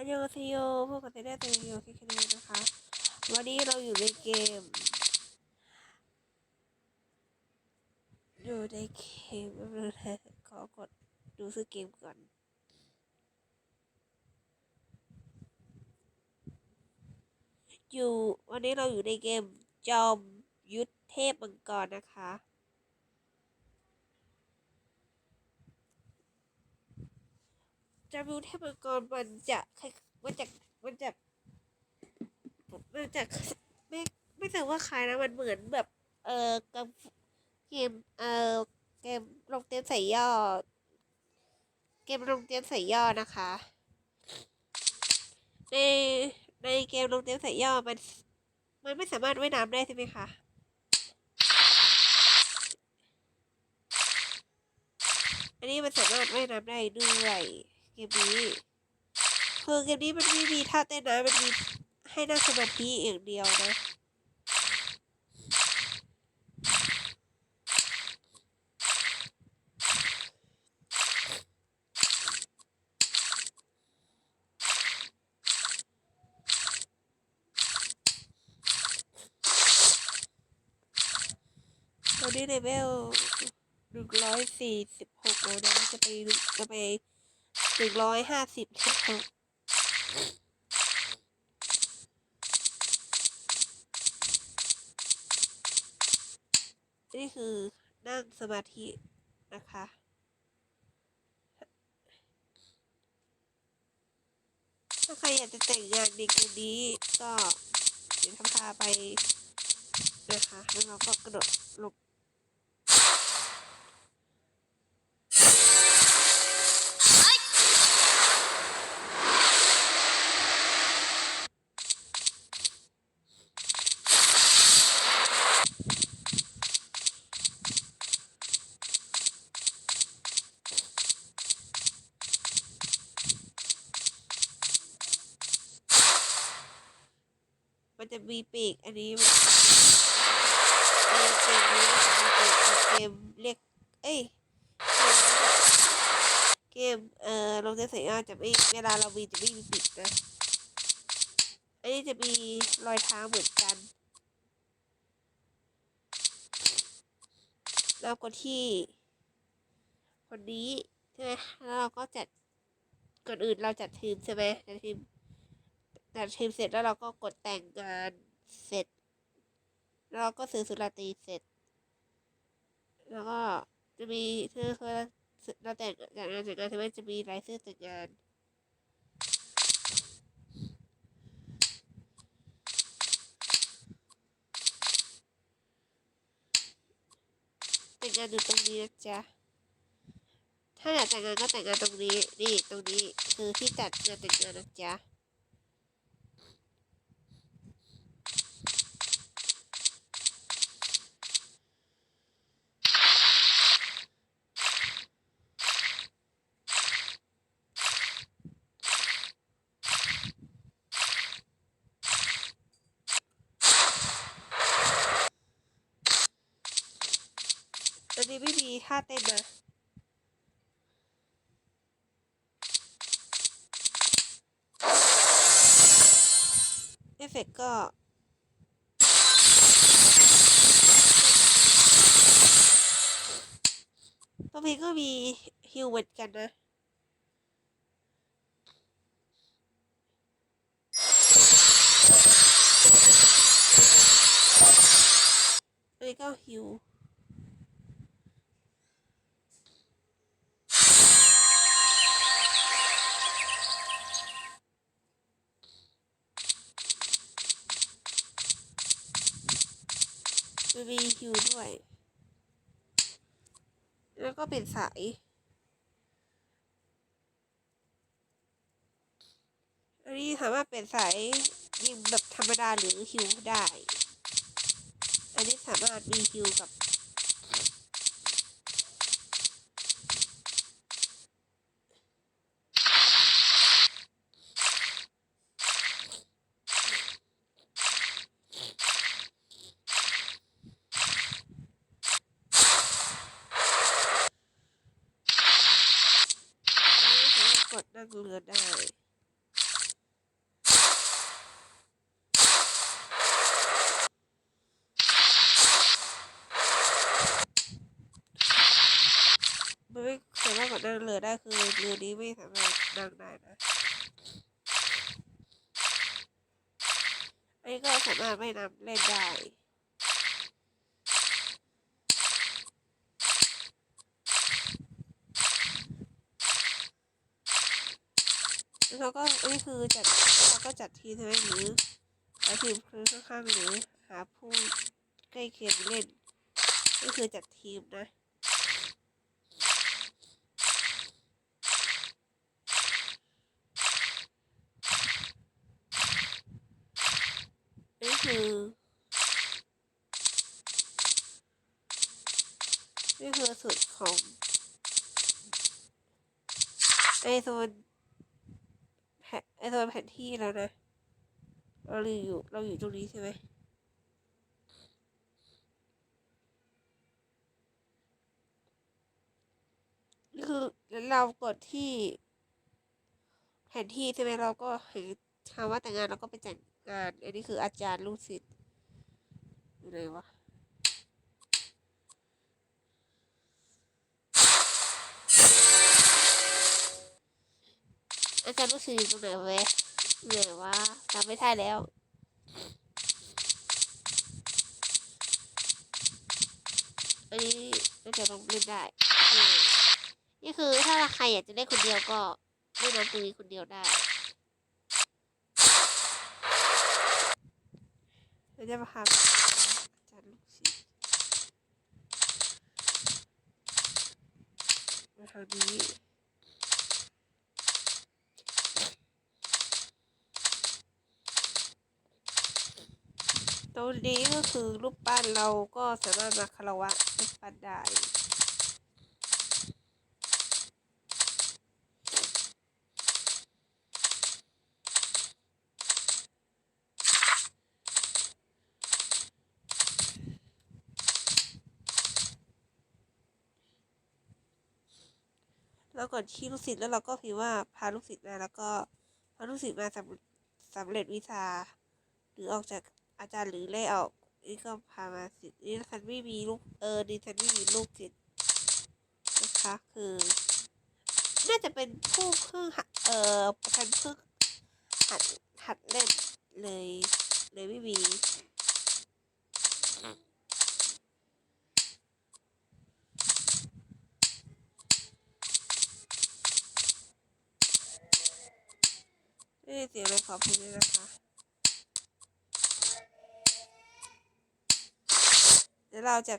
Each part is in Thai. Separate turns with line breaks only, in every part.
อันยองเซโยพวกกันได้ตัวโยคิคินนะคะ วันนี้เราอยู่ในเกม อยู่ในเกมขอกดดูซื้อเกมก่อนอยู่วันนี้เราอยู่ในเกมจอมยุทธเทพมังกรนะคะ จอมยุทธเทพมังกรมันจะคล้ายมันจะมันจะมันจะไม่ไม่แต่ว่าคล้ายนะมันเหมือนแบบ เออกับเกมเออเกมลงเตียนใส่ย่อ เกมลงเตียนใส่ย่อนะคะ ในในเกมลงเตียนใส่ย่อมันมันไม่สามารถว่ายน้ำได้ใช่ไหมคะอันนี้มันสามารถว่ายน้ำได้ด้วย มนี้คือเกมนี้มันไม่มีท่าเต้นนะมันมีให้นั่งสมาธิอย่างเดียวนะตอนนี้เลเวลหนึ่งร้อยสี่สิบหกแล้วนะจะไปจะไป หนึ่งร้อยห้าสิบสิบหกนี่คือนั่งสมาธินะคะ ถ้าใครอยากจะแต่งงานในเกมนี้ก็เดี๋ยวทำพาไปนะคะ แล้วเราก็กระโดดลง จะมีปีกอันนี้มันในเกมนี้จะมีปีกเป็นเกมเรียกเอ้ยเกมเอ่อลงเทสเซอร์จะไม่เวลาเราบินจะไม่มีปีกนะอันนี้จะมีรอยเท้าเหมือนกันแล้วก็ที่คนนี้ใช่ไหมแล้วเราก็จัดก่อนอื่นเราจัดทีมใช่ไหมจัดทีม แต่ทีมเสร็จแล้วเราก็กดแต่งงานเสร็จแล้วเราก็ซื้อสุราตรีเสร็จ แล้วก็จะมีคือคือเราแต่งแต่งงานแต่งงานใช่ไหมจะมีรายชื่อแต่งงานแต่งงานอยู่ตรงนี้นะจ๊ะ ถ้าอยากแต่งงานก็แต่งงานตรงนี้ นี่ตรงนี้คือที่จัดงานแต่งงานนะจ๊ะ อันนี้ไม่มีท่าเต้นนะเอฟเฟกก็ตรงนี้ก็มีฮิวเหมือนกันนะอันนี้ก็ฮิว มีฮิวด้วย แล้วก็เป็นสายอันนี้สามารถเป็นสายยิงแบบธรรมดาหรือฮิวได้ อันนี้สามารถมีฮิวกับ ก็เกลือได้ไม่สามารถกดดันเรือได้คือเรือนี้ไม่สามารถดังได้นะอันนี้ก็สามารถไม่นำเล่นได้ แล้วก็อันนี้คือจัดเราก็จัดทีมใช่ไหมหรือหาทีมคือข้างๆหรือหาผู้ใกล้เคียงเล่นนี่คือจัดทีมนะนี่คือนี่คือสุดของไอโซน ไอโซนแผนที่แล้วนะ เราอยู่เราอยู่ตรงนี้ใช่ไหมนี่คือแล้วเรากดที่แผนที่ใช่ไหมเราก็เห็นคำว่าแต่งงานเราก็ไปจัดงาน อันนี้คืออาจารย์ลูกศิษย์อยู่ไหนวะ อาจารย์ลูกศิษย์อยู่ตรงไหนเว้ยไหนวะจำไม่ได้แล้วอันนี้น่าจะลงเล่นได้นี่คือถ้าใครอยากจะเล่นคนเดียวก็เล่นน้ำตรงนี้คนเดียวได้เราจะมาทำอาจารย์ลูกศิษย์มาทางนี้ ตรงนี้ก็คือรูปปั้นเราก็สามารถมาคารวะรูปปั้นได้แล้วกดที่ลูกศิษย์แล้วเราก็พิมพ์ว่าพาลูกศิษย์มาแล้วก็พาลูกศิษย์มาสำสำเร็จวิชา หรือออกจาก อาจารย์หรือไล่ออกนี่ก็พามาสินี่ฉันไม่มีลูกเออดิฉันไม่มีลูกจิตนะคะคือน่าจะเป็นผู้เพิ่งหัดเออฉันเพิ่งหัดหัดเล่นเลยเลยไม่มีไม่ได้เสียงเลยขอพูดด้วยนะคะ ดี๋ยวเราจะ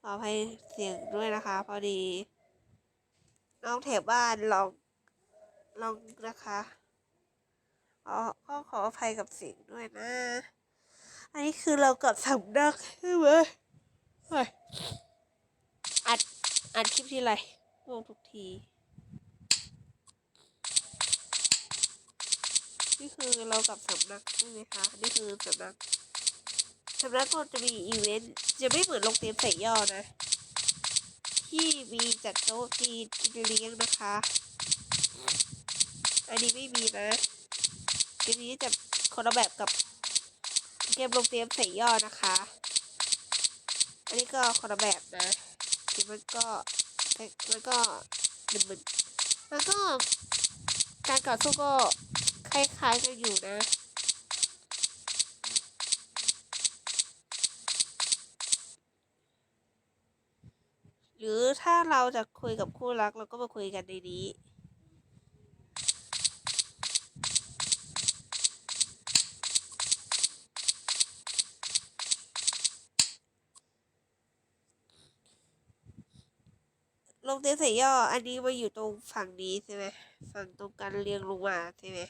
ขออภัยเสียงด้วยนะคะ พอดีน้องแถวบ้านลองลองนะคะขอก็ขออภัยกับเสียงด้วยนะ อันนี้คือเรากับสำนักใช่ไหมเฮ้ยอัดอัดคลิปที่ไรลงทุกที นี่คือเรากับสำนักใช่ไหมคะ นี่คือสำนักสำนักก็จะมีอีเวนต์จะไม่เหมือนโรงเรียนใส่ย่อนะ ที่มีจัดโต๊ะจีนกินเลี้ยงนะคะ อันนี้ไม่มีนะเกมนี้จะคนละแบบกับเกมโรงเรียนใส่ย่อนะคะ อันนี้ก็คนละแบบนะคือมันก็มันก็มันมันมันก็การต่อสู้ก็ ล้ายๆกันอยู่นะหรือถ้าเราจะคุยกับคู่รักเราก็มาคุยกันในนี้ ลงเตียนใส่ย่ออันนี้มาอยู่ตรงฝั่งนี้ใช่ไหมฝั่งตรงการเรียงลงมาใช่ไหม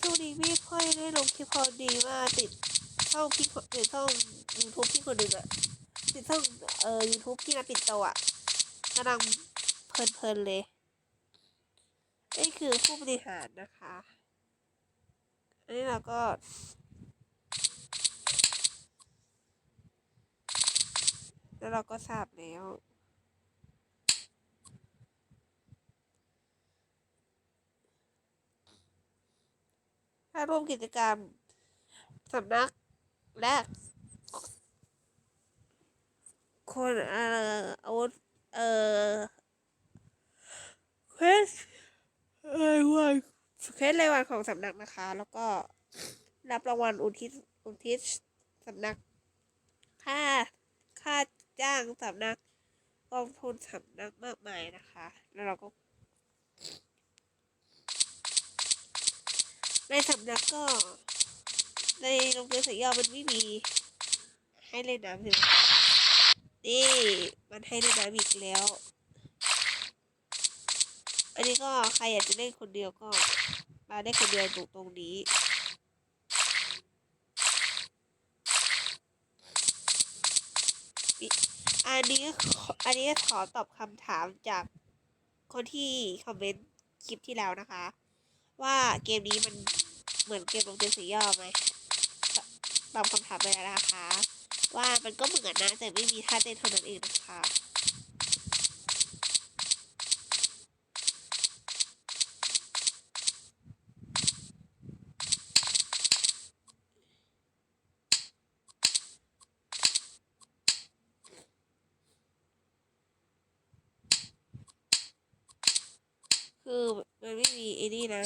ช่วงนี้ไม่ค่อยได้ลงคลิปพอดีว่าติดช่องพี่คนติดช่องยูทูบพี่คนหนึ่งอะติดช่องเอ่อยูทูบพี่นาปิดโตอะกำลังเพลินๆเลยนี่คือผู้บริหารนะคะ อันนี้เราก็แล้วเราก็ทราบแล้ว ถ้าร่วมกิจกรรมสำนักและคนเอ่ออาวุธเอ่อเควสรายวันเควสรายวันของสำนักนะคะ แล้วก็รับรางวัลอุทิศอุทิศสำนัก ค่า ค่าจ้างสำนักกองทุนสำนักมากมายนะคะ แล้วเราก็ ในสำนักก็ในโรงเรียนสายย่อมันไม่มี ให้เล่นน้ำใช่ไหมนี่มันให้เล่นน้ำอีกแล้ว อันนี้ก็ใครอยากจะเล่นคนเดียวก็ มาได้คนเดียวตรงตรงนี้อันนี้อันนี้ขอตอบคำถามจากคนที่คอมเมนต์คลิปที่แล้วนะคะ ว่าเกมนี้มัน เหมือนเกมลงเรียนสีย่อไหมตอบคำถามไปแล้วนะคะ ว่ามันก็เหมือนนะแต่ไม่มีท่าเต้นเท่านั้นเองนะคะคือมันไม่มีไอ้นี่นะ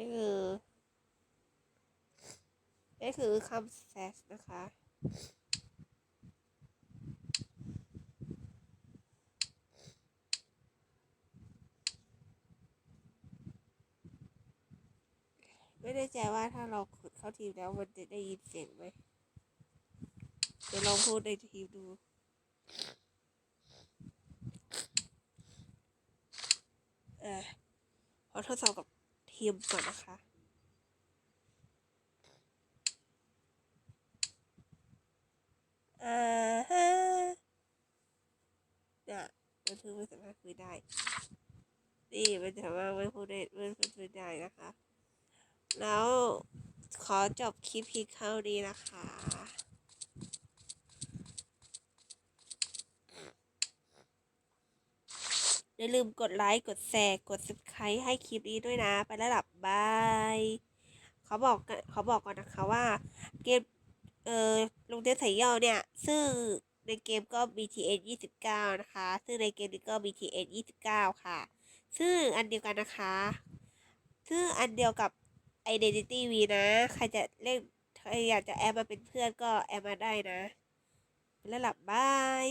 นี่คือนี่คือคำแซสนะคะ ไม่แน่ใจว่าถ้าเราขุดเข้าทีมแล้วมันจะได้ยินเสียงไหมเดี๋ยวลองพูดในทีมดูเอ่าขอทดสอบกับ ทีมก่อนนะคะ อ่าฮะเนี่ยมันถึงไม่สามารถคุยได้ นี่มันสามารถไม่พูดได้ไม่พูดได้นะคะ แล้วขอจบคลิปพีเท่านี้นะคะ อย่าลืมกดไลค์ กดแชร์ กด subscribe ให้คลิปนี้ด้วยนะ ไปแล้วหลับบายเขาบอกเขาบอกก่อนนะคะว่าเกม เอ่อลงเทสายย่อเนี่ย ซึ่งในเกมก็ BTS 29 นะคะ ซึ่งในเกมนี้ก็ BTS 29 ค่ะ ซึ่งอันเดียวกันนะคะ ซึ่งอันเดียวกับ Identity V นะ ใครจะเล่นใครอยากจะแอดมาเป็นเพื่อนก็แอดมาได้นะไปแล้วหลับบาย